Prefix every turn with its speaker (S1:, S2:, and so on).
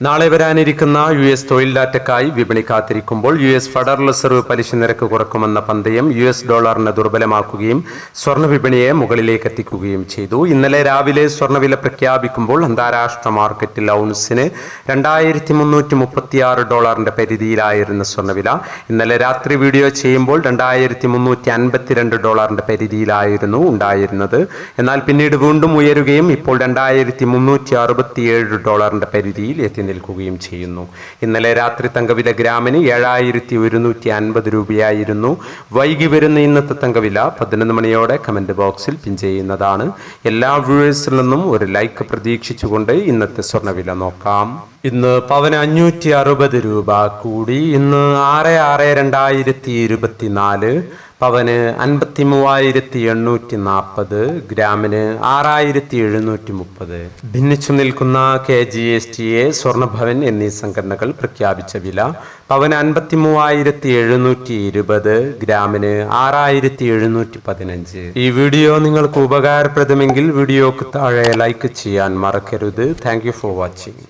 S1: നാളെ വരാനിരിക്കുന്ന U S തൊഴിൽ ഡാറ്റയ്ക്കായി വിപണി കാത്തിരിക്കുമ്പോൾ യു എസ് ഫെഡറൽ റിസർവ് പലിശ നിരക്ക് കുറക്കുമെന്ന പന്തയം യു എസ് ഡോളറിനെ ദുർബലമാക്കുകയും സ്വർണ വിപണിയെ മുകളിലേക്ക് എത്തിക്കുകയും ചെയ്തു. ഇന്നലെ രാവിലെ സ്വർണവില പ്രഖ്യാപിക്കുമ്പോൾ അന്താരാഷ്ട്ര മാർക്കറ്റിൽ ഔൺസിന് രണ്ടായിരത്തി മുന്നൂറ്റി മുപ്പത്തിയാറ് ഡോളറിന്റെ പരിധിയിലായിരുന്ന സ്വർണവില. ഇന്നലെ രാത്രി വീഡിയോ ചെയ്യുമ്പോൾ രണ്ടായിരത്തി മുന്നൂറ്റി അൻപത്തിരണ്ട് ഡോളറിന്റെ പരിധിയിലായിരുന്നു ഉണ്ടായിരുന്നത്. എന്നാൽ പിന്നീട് വീണ്ടും ഉയരുകയും ഇപ്പോൾ രണ്ടായിരത്തി മുന്നൂറ്റി അറുപത്തിയേഴ് ഡോളറിന്റെ പരിധിയിൽ എത്തി നിൽക്കുകയും ചെയ്യുന്നു. ഇന്നലെ രാത്രി തങ്കവില ഗ്രാമിന് ഏഴായിരത്തി ഒരുന്നൂറ്റി അൻപത് രൂപയായിരുന്നു. വൈകി വരുന്ന ഇന്നത്തെ തങ്കവില പതിനൊന്ന് മണിയോടെ കമന്റ് ബോക്സിൽ പിൻ ചെയ്യുന്നതാണ്. എല്ലാ വ്യൂവേഴ്സിൽ നിന്നും ഒരു ലൈക്ക് പ്രതീക്ഷിച്ചുകൊണ്ട് ഇന്നത്തെ സ്വർണവില നോക്കാം. ഇന്ന് പവന് അഞ്ഞൂറ്റി അറുപത് രൂപ കൂടി. ഇന്ന് ആറ് ആറ് രണ്ടായിരത്തി ഇരുപത്തിനാല്. പവന് അൻപത്തി മൂവായിരത്തി എണ്ണൂറ്റി നാൽപ്പത് ഗ്രാമിന് ആറായിരത്തി എഴുന്നൂറ്റി മുപ്പത് ഭിന്നിച്ചു നിൽക്കുന്ന K G S T A Swarnabhavan എന്നീ സംഘടനകൾ പ്രഖ്യാപിച്ച വില പവന് അൻപത്തി മൂവായിരത്തി എഴുന്നൂറ്റി ഇരുപത് ഗ്രാമിന് ആറായിരത്തി എഴുന്നൂറ്റി പതിനഞ്ച് ഈ വീഡിയോ നിങ്ങൾക്ക് ഉപകാരപ്രദമെങ്കിൽ വീഡിയോക്ക് താഴെ ലൈക്ക് ചെയ്യാൻ മറക്കരുത്. Thank for watching.